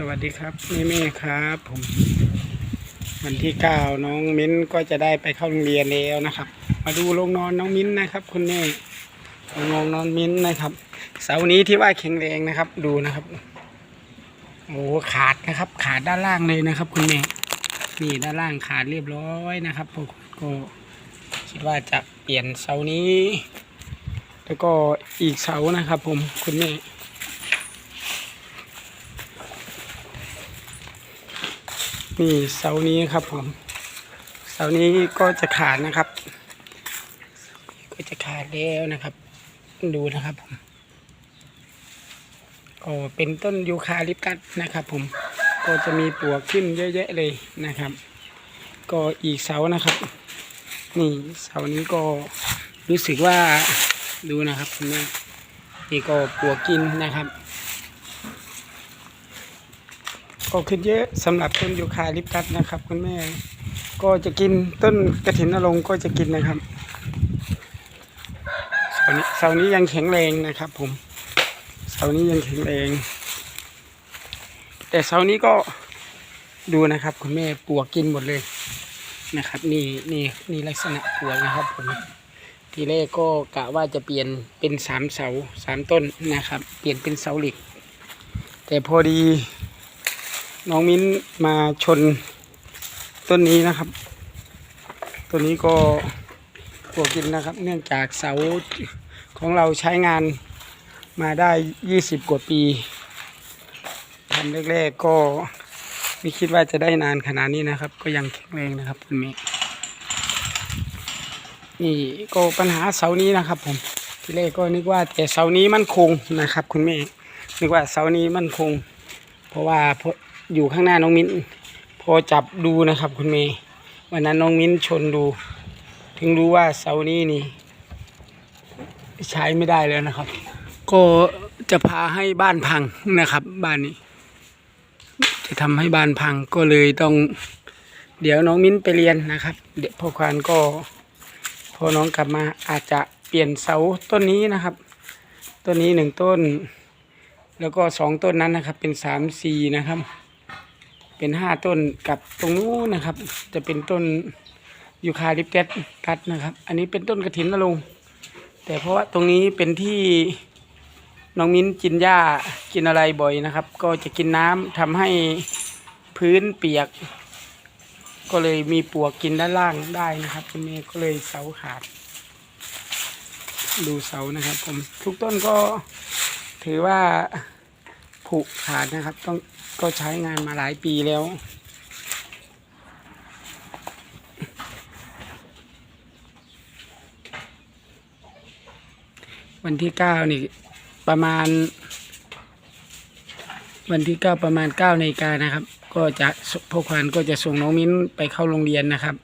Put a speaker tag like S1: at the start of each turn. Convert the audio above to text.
S1: สวัสดีครับแม่แม่ๆครับผม วันที่เก้าน้องมิ้นก็จะได้ไปเข้าโรงเรียนแล้วนะครับ มาดูโรงนอนน้องมิ้นนะครับ คุณแม่โรงนอนน้องมิ้นนะครับ เสาร์นี้ที่ว่าแข็งแรงนะครับ ดูนะครับโอ้ขาดนะครับ ขาดด้านล่างเลยนะครับ คุณแม่นี่ด้านล่างขาดเรียบร้อยนะครับผมก็คิดว่าจะเปลี่ยนเสานี้ แล้วก็อีกเสานะครับ ผมคุณแม่ นี่เสานี้ครับผมเสานี้ก็จะขาดนะครับ ก็จะขาดแล้วนะครับ ดูนะครับผมก็เป็นต้นยูคาลิปตัสนะครับ ผมก็จะมีปลวกขึ้นเยอะแยะเลยนะครับ ก็อีกเสานะครับ นี่เสานี้ก็รู้สึกว่าดูนะครับผมนี่ก็ปลวกกินนะครับ ก็ขึ้นเยอะสำหรับต้นยูคาลิปตัสนะครับ คุณแม่ ก็จะกินต้นกระถินนรงก็จะกินนะครับเสานี้เสานี้ยังแข็งแรงนะครับ ผมเสานี้ยังแข็งแรง แต่เสานี้ก็ดูนะครับ คุณแม่ปวกกินหมดเลยนะครับ นี่นี่นี่ลักษณะปวกนะครับผมทีแรกก็กะว่าจะเปลี่ยนเป็นสามเสาสามต้นนะครับ เปลี่ยนเป็นเสาเหล็ก แต่พอดี น้องมิ้นมาชนต้นนี้นะครับต้นนี้ก็ปวกกินนะครับ เนื่องจากเสาของเราใช้งานมาได้ 20 กว่าปีทำแรกๆก็ไม่คิดว่าจะได้นานขนาดนี้นะครับ ก็ยังแข็งแรงนะครับคุณเมย์นี่ก็ปัญหาเสานี้นะครับผมที่แรกก็นึกว่าแต่เสานี้มั่นคงนะครับ คุณมย์นึกว่าเสานี้มั่นคง เพราะว่าพ อยู่ข้างหน้าน้องมิ้น พอจับดูนะครับ คุณเมย์วันนั้นน้องมิ้นชนดู ถึงรู้ว่าเสานี้นี่ ใช้ไม่ได้แล้วนะครับ ก็จะพาให้บ้านพังนะครับ บ้านนี้ จะทำให้บ้านพังก็เลยต้อง เดี๋ยวน้องมิ้นไปเรียนนะครับ เดี๋ยวพ่อควานก็ พอน้องกลับมาอาจจะเปลี่ยนเสาต้นนี้นะครับต้นนี้หนึ่งต้น แล้วก็สองต้นนั้นนะครับ เป็นสามสี่นะครับ เป็นห้าต้นกับตรงนู้นนะครับ จะเป็นต้นยูคาลิปตัสตัสนะครับ อันนี้เป็นต้นกระถินนรงค์แต่เพราะว่าตรงนี้เป็นที่น้องมิ้นกินหญ้ากินอะไรบ่อยนะครับ ก็จะกินน้ำทำให้พื้นเปียก ก็เลยมีปวกกินด้านล่างได้นะครับคุณเมย์ก็เลยเสาขาด ดูเสานะครับ ผมทุกต้นก็ถือว่าผุขาดนะครับ ต้อง ก็ใช้งานมาหลายปีแล้ว วันที่เก้านี่ประมาณ วันที่เก้าประมาณเก้านาฬิกานะครับ ก็จะพ่อควานก็จะส่งน้องมิ้นไปเข้าโรงเรียนนะครับ